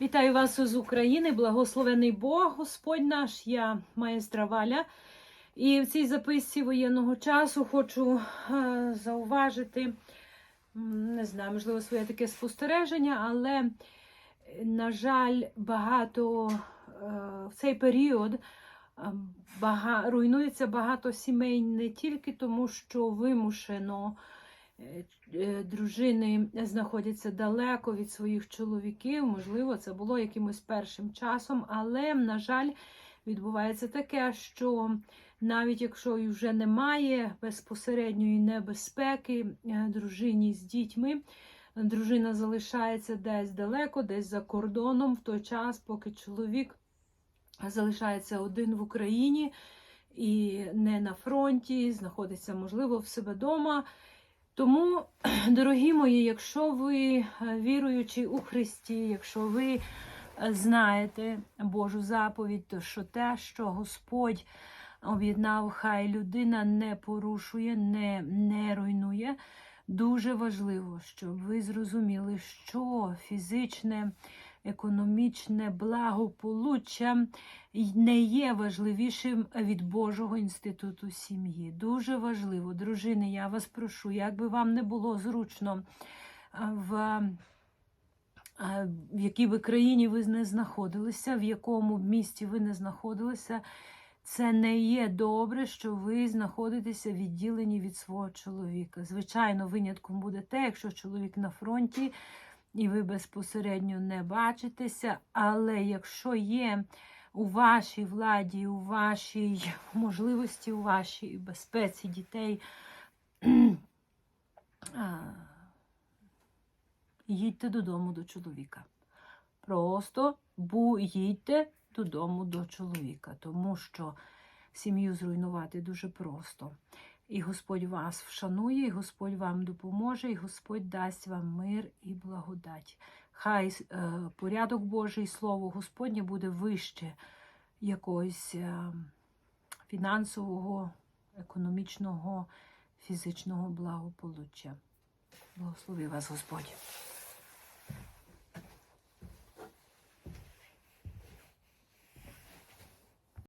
Вітаю вас з України, благословений Бог, Господь наш, я маестра Валя. І в цій записці воєнного часу хочу е, зауважити, не знаю, можливо, своє таке спостереження, але, на жаль, багато е, в цей період е, бага, руйнується багато сімей не тільки тому, що вимушено. Е, е, Дружини знаходяться далеко від своїх чоловіків. Можливо, це було якимось першим часом, але, на жаль, відбувається таке, що навіть якщо вже немає безпосередньої небезпеки е, дружині з дітьми, дружина залишається десь далеко, десь за кордоном в той час, поки чоловік залишається один в Україні і не на фронті, знаходиться, можливо, в себе вдома. Тому, дорогі мої, якщо ви е, віруючі у Христі, якщо ви е, знаєте Божу заповідь, то що те, що Господь об'єднав, хай людина не порушує, не, не руйнує. Дуже важливо, щоб ви зрозуміли, що фізичне, економічне благополуччя не є важливішим від Божого інституту сім'ї. Дуже важливо, дружини, я вас прошу, як би вам не було зручно в, в якій би країні ви не знаходилися, в якому місті ви не знаходилися. Це не є добре, що ви знаходитеся відділені від свого чоловіка. Звичайно, винятком буде те, якщо чоловік на фронті і ви безпосередньо не бачитеся. Але якщо є у вашій владі, у вашій можливості, у вашій безпеці дітей, їдьте додому до чоловіка. Просто їдьте додому до чоловіка, тому що сім'ю зруйнувати дуже просто. І Господь вас вшанує, і Господь вам допоможе, і Господь дасть вам мир і благодать. Хай е, порядок Божий, Слово Господнє буде вище якогось е, фінансового, економічного, фізичного благополуччя. Благослови вас, Господь.